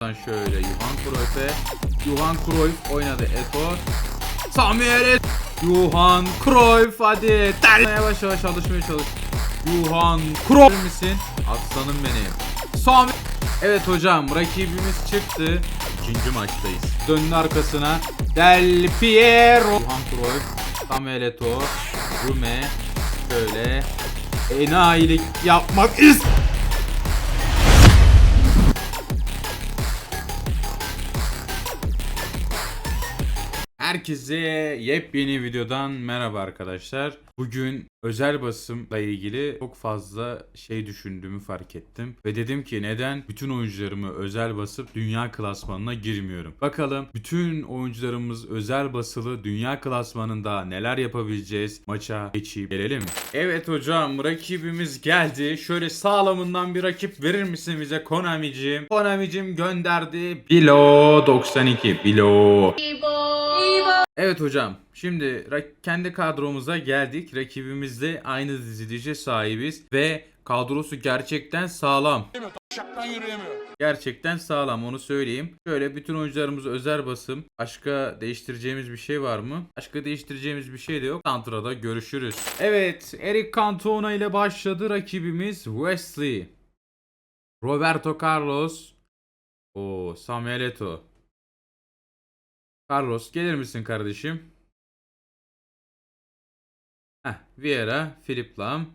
Şöyle Johan Cruyff'e. Johan Cruyff oynadı. Eto. Samuel Et- Johan Cruyff hadi. Ter- Yavaş yavaş alışmaya çalış. Johan Cruyff misin? Aslanım benim. Samuel. Evet hocam rakibimiz çıktı. İkinci maçtayız. Döndü arkasına. Del Piero. Johan Cruyff. Samuel Eto'o. Rume. Şöyle. Enayilik yapmak ist. Herkese yepyeni videodan merhaba arkadaşlar. Bugün özel basımla ilgili çok fazla şey düşündüğümü fark ettim. Ve dedim ki neden bütün oyuncularımı özel basıp dünya klasmanına girmiyorum. Bakalım bütün oyuncularımız özel basılı dünya klasmanında neler yapabileceğiz maça geçip gelelim. Evet hocam rakibimiz geldi. Şöyle sağlamından bir rakip verir misin bize Konami'cim? Konami'cim gönderdi. Bilo 92. Bilo. Evet hocam. Şimdi kendi kadromuza geldik. Rakibimizde aynı dizilişe sahibiz ve kadrosu gerçekten sağlam. Gerçekten sağlam onu söyleyeyim. Şöyle bütün oyuncularımız özel basım. Başka değiştireceğimiz bir şey var mı? Başka değiştireceğimiz bir şey de yok. Santra'da görüşürüz. Evet Eric Cantona ile başladı rakibimiz Wesley. Roberto Carlos. O Samuel Eto'o. Carlos gelir misin kardeşim? Heh, Vieira, Philip Lam.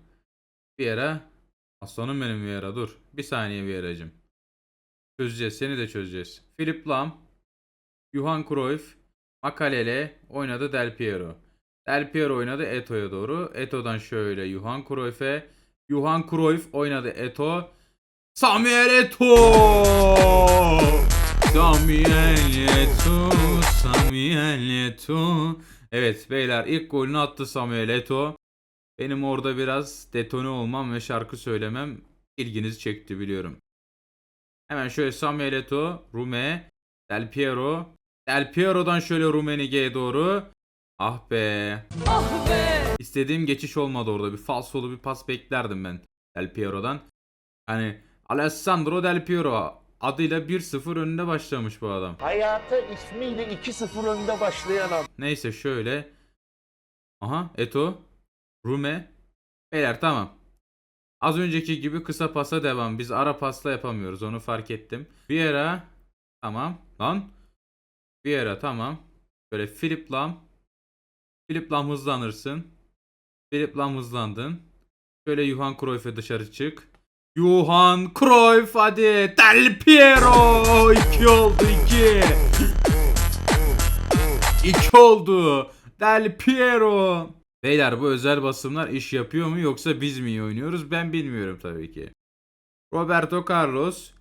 Vieira. Aslanım benim Vieira dur. Bir saniye Vieira'cım. Çözeceğiz seni de çözeceğiz. Philip Lam. Johan Cruyff. Makalele oynadı Del Piero. Del Piero oynadı Eto'ya doğru. Eto'dan şöyle Johan Cruyff'e. Johan Cruyff oynadı Eto. Samuel Eto! Samuel Eto, Samuel Eto. Evet beyler ilk golünü attı Samuel Eto. Benim orada biraz detone olmam ve şarkı söylemem ilginizi çekti biliyorum. Hemen şöyle Samuel Eto, Rume, Del Piero. Del Piero'dan şöyle Rummenigge'ye doğru. Ah be. İstediğim geçiş olmadı orada. Bir falsolu bir pas beklerdim ben Del Piero'dan. Hani Alessandro Del Piero adıyla 1-0 önünde başlamış bu adam. Hayata ismiyle 2-0 önde başlayan adam. Neyse şöyle. Aha Eto. Rume. Beyler tamam. Az önceki gibi kısa pasa devam. Biz ara pasla yapamıyoruz. Onu fark ettim. Vieira. Tamam. Lan. Vieira tamam. Böyle Philip Lam. Philip Lam hızlanırsın. Philip Lam hızlandın. Şöyle Johan Cruyff'e dışarı çık. Johan Cruyff hadi. Del Piero. 2 oldu 2. 2 oldu. Del Piero. Beyler bu özel basımlar iş yapıyor mu yoksa biz mi iyi oynuyoruz ben bilmiyorum tabii ki. Roberto Carlos.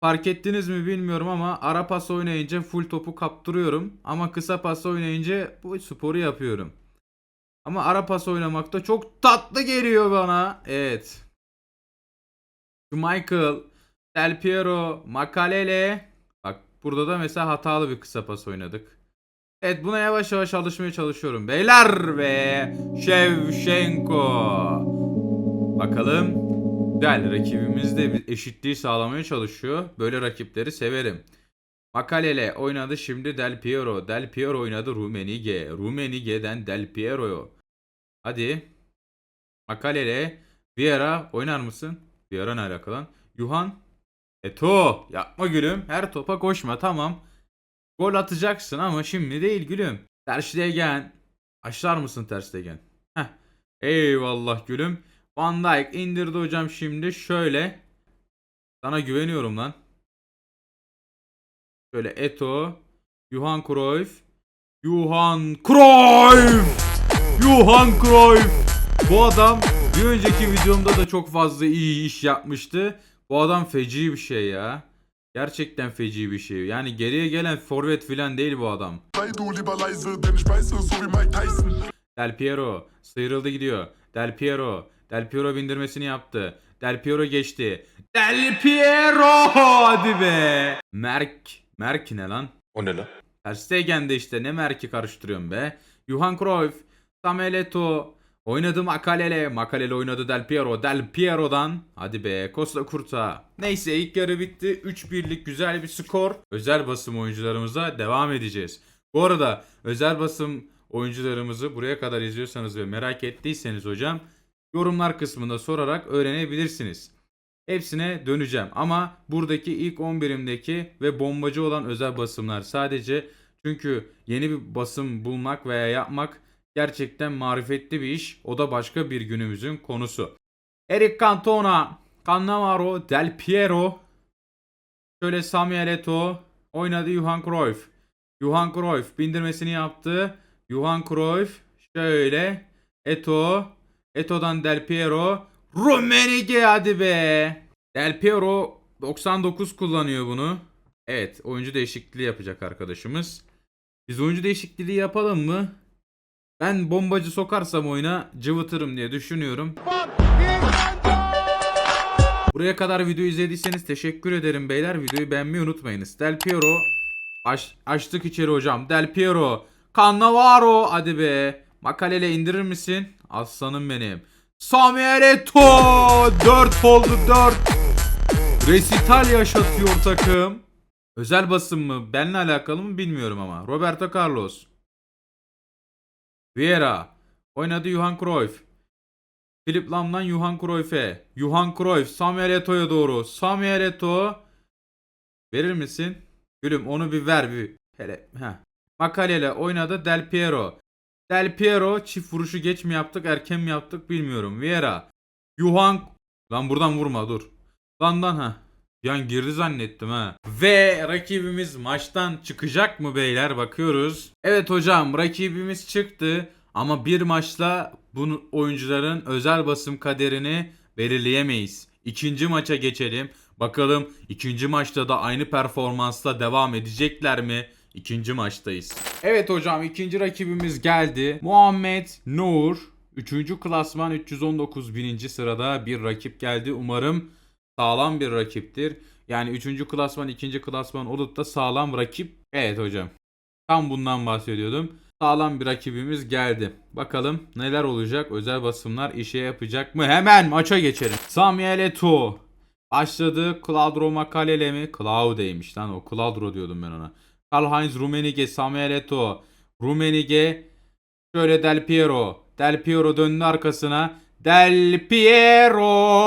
Fark ettiniz mi bilmiyorum ama ara pas oynayınca full topu kaptırıyorum. Ama kısa pas oynayınca bu sporu yapıyorum. Ama ara pas oynamakta çok tatlı geliyor bana. Evet. Michael, Del Piero, Makalele. Bak burada da mesela hatalı bir kısa pas oynadık. Evet buna yavaş yavaş alışmaya çalışıyorum. Beyler ve Shevchenko. Bakalım. Güzel rakibimiz de eşitliği sağlamaya çalışıyor. Böyle rakipleri severim. Makalele oynadı şimdi Del Piero. Del Piero oynadı Rumenige. Rumenige'den Del Piero'yu. Hadi. Makalele. Vieira oynar mısın? Vieira ne alakalı lan? Yuhan. Eto. Yapma gülüm. Her topa koşma tamam. Gol atacaksın ama şimdi değil gülüm. Ter Stegen. Açlar mısın Ter Stegen? Heh. Eyvallah gülüm. Van Dijk indirdi hocam şimdi şöyle. Sana güveniyorum lan. Şöyle Eto. Johan Cruyff. Johan Cruyff. Johan Cruyff. Bu adam bir önceki videomda da çok fazla iyi iş yapmıştı. Bu adam feci bir şey ya. Gerçekten feci bir şey. Yani geriye gelen forvet filan değil bu adam. Del Piero sıyrıldı gidiyor. Del Piero. Del Piero bindirmesini yaptı. Del Piero geçti. Del Piero hadi be. Merk. Merk ne lan? O ne lan? Ter Stegen de işte ne Merk'i karıştırıyorum be. Johan Cruyff. Samuel Eto'o. Oynadı Makalele. Makalele oynadı Del Piero. Del Piero'dan. Hadi be Costa Curta. Neyse ilk yarı bitti. 3-1'lik güzel bir skor. Özel basım oyuncularımıza devam edeceğiz. Bu arada özel basım oyuncularımızı buraya kadar izliyorsanız ve merak ettiyseniz hocam yorumlar kısmında sorarak öğrenebilirsiniz. Hepsine döneceğim ama buradaki ilk 11'imdeki ve bombacı olan özel basımlar sadece çünkü yeni bir basım bulmak veya yapmak gerçekten marifetli bir iş. O da başka bir günümüzün konusu. Eric Cantona, Cannavaro, Del Piero, şöyle Samuel Eto'o oynadı Johan Cruyff. Johan Cruyff bindirmesini yaptı. Johan Cruyff şöyle Eto'o, Eto'dan Del Piero, Rummenigge hadi be. Del Piero 99 kullanıyor bunu. Evet oyuncu değişikliği yapacak arkadaşımız. Biz oyuncu değişikliği yapalım mı? Ben bombacı sokarsam oyuna cıvıtırım diye düşünüyorum. Buraya kadar video izlediyseniz teşekkür ederim beyler. Videoyu beğenmeyi unutmayınız. Del Piero aç, açtık içeri hocam. Del Piero Cannavaro hadi be. Makalele indirir misin? Aslanım benim. Samuel Eto'o 4 oldu 4. Resital yaşatıyor takım. Özel basın mı? Benle alakalı mı bilmiyorum ama. Roberto Carlos. Vieira. Oynadı Johan Cruyff. Philip Lam'dan Johan Cruyff'e. Johan Cruyff Samuel Eto'ya doğru. Samuel Eto'o. Verir misin? Gülüm onu bir ver bir. Hele. Heh. Makalele oynadı Del Piero. Del Piero çift vuruşu geç mi yaptık erken mi yaptık bilmiyorum. Vieira. Johan. Lan buradan vurma dur. Landan ha. Yani girdi zannettim ha. Ve rakibimiz maçtan çıkacak mı beyler bakıyoruz. Evet hocam rakibimiz çıktı ama bir maçla bu oyuncuların özel basım kaderini belirleyemeyiz. İkinci maça geçelim. Bakalım ikinci maçta da aynı performansla devam edecekler mi? İkinci maçtayız. Evet hocam ikinci rakibimiz geldi. Muhammed Nur. Üçüncü klasman 319 bininci sırada bir rakip geldi. Umarım sağlam bir rakiptir. Yani 3. klasman 2. klasman olup da sağlam rakip. Evet hocam. Tam bundan bahsediyordum. Sağlam bir rakibimiz geldi. Bakalım neler olacak? Özel basımlar işe yapacak mı? Hemen maça geçelim. Samuel Eto'o. Başladı. Claudro Makalele mi? Claude'ymiş lan o. Claudro diyordum ben ona. Karl-Heinz Rummenigge, Samuel Eto'o. Rummenigge. Şöyle Del Piero. Del Piero döndü arkasına. Del Piero.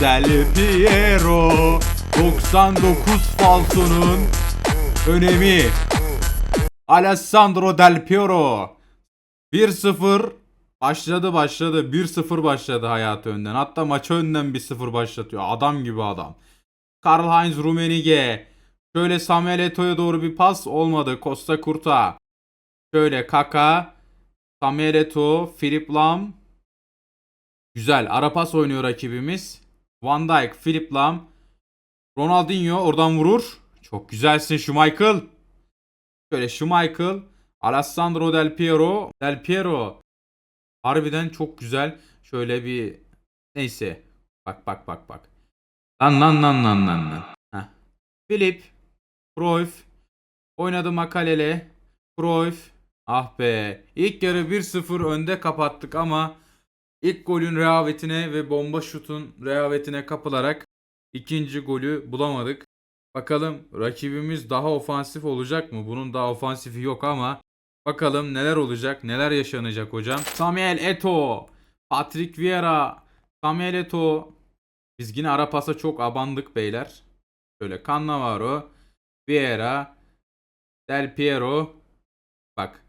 Del Piero. 99 falsonun önemi. Alessandro Del Piero. 1-0 başladı başladı. 1-0 başladı hayatı önden. Hatta maçı önden 1-0 başlatıyor. Adam gibi adam. Karl-Heinz Rummenigge. Şöyle Samuel Eto'ya doğru bir pas olmadı. Costa Curta. Şöyle Kaka. Samuel Eto'o. Philip Lam. Güzel. Ara pas oynuyor rakibimiz. Van Dijk, Philip Lam. Ronaldinho oradan vurur. Çok güzelsin Schmeichel. Şöyle Schmeichel. Alessandro Del Piero. Del Piero. Harbiden çok güzel. Şöyle bir neyse. Bak bak bak bak. Lan lan lan lan lan lan. Heh. Philip. Cruyff. Oynadı Makalele. Cruyff. Ah be. İlk yarı 1-0 önde kapattık ama ilk golün rehavetine ve bomba şutun rehavetine kapılarak ikinci golü bulamadık. Bakalım rakibimiz daha ofansif olacak mı? Bunun daha ofansifi yok ama bakalım neler olacak, neler yaşanacak hocam. Samuel Eto'o, Patrick Vieira, Samuel Eto'o. Biz yine ara pasa çok abandık beyler. Şöyle Cannavaro, Vieira, Del Piero. Bak.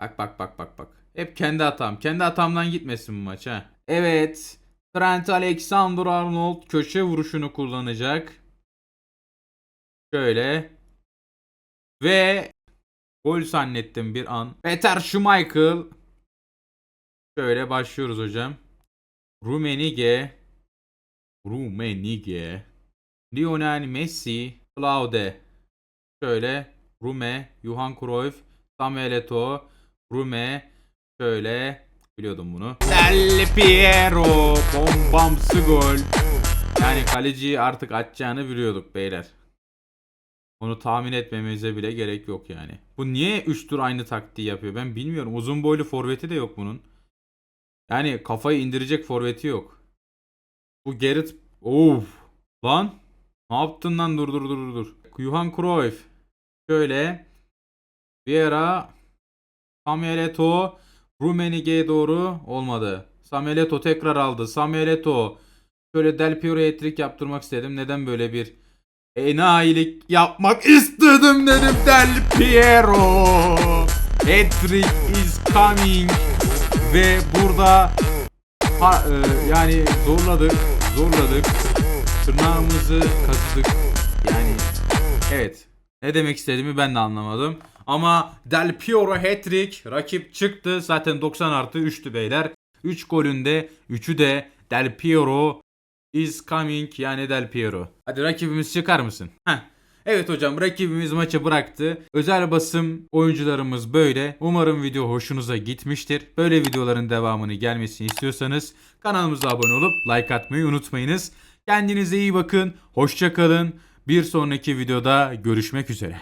Bak bak bak bak bak. Hep kendi hatam. Kendi hatamdan gitmesin bu maç ha. Evet. Trent Alexander-Arnold köşe vuruşunu kullanacak. Şöyle. Ve gol zannettim bir an. Peter Schmeichel. Şöyle başlıyoruz hocam. Rummenigge. Rummenigge. Lionel Messi. Claude. Şöyle. Rume. Johan Cruyff. Samuel Eto'o. Rume. Şöyle. Biliyordum bunu. Del Piero. Bombamsı gol. Yani kaleciyi artık atacağını biliyorduk beyler. Onu tahmin etmemize bile gerek yok yani. Bu niye 3 tur aynı taktiği yapıyor ben bilmiyorum. Uzun boylu forveti de yok bunun. Yani kafayı indirecek forveti yok. Bu Gerrit of lan ne yaptın lan dur dur dur dur. Johan Cruyff şöyle Vieira Samuel Eto'o Rummenigge'ye doğru olmadı. Samuel Eto'o tekrar aldı. Samuel Eto'o şöyle Del Piero'ya hat-trick yaptırmak istedim. Neden böyle bir enayilik yapmak istedim dedim Del Piero. Hat-trick is coming. Ve burada ha, e, yani zorladık, zorladık. Tırnağımızı kazıdık. Yani evet. Ne demek istediğimi ben de anlamadım. Ama Del Piero hat-trick rakip çıktı. Zaten 90 artı 3'tü beyler. 3 golünde 3'ü de Del Piero is coming yani Del Piero. Hadi rakibimiz çıkar mısın? Heh. Evet hocam rakibimiz maçı bıraktı. Özel basım oyuncularımız böyle. Umarım video hoşunuza gitmiştir. Böyle videoların devamını gelmesini istiyorsanız kanalımıza abone olup like atmayı unutmayınız. Kendinize iyi bakın. Hoşça kalın. Bir sonraki videoda görüşmek üzere.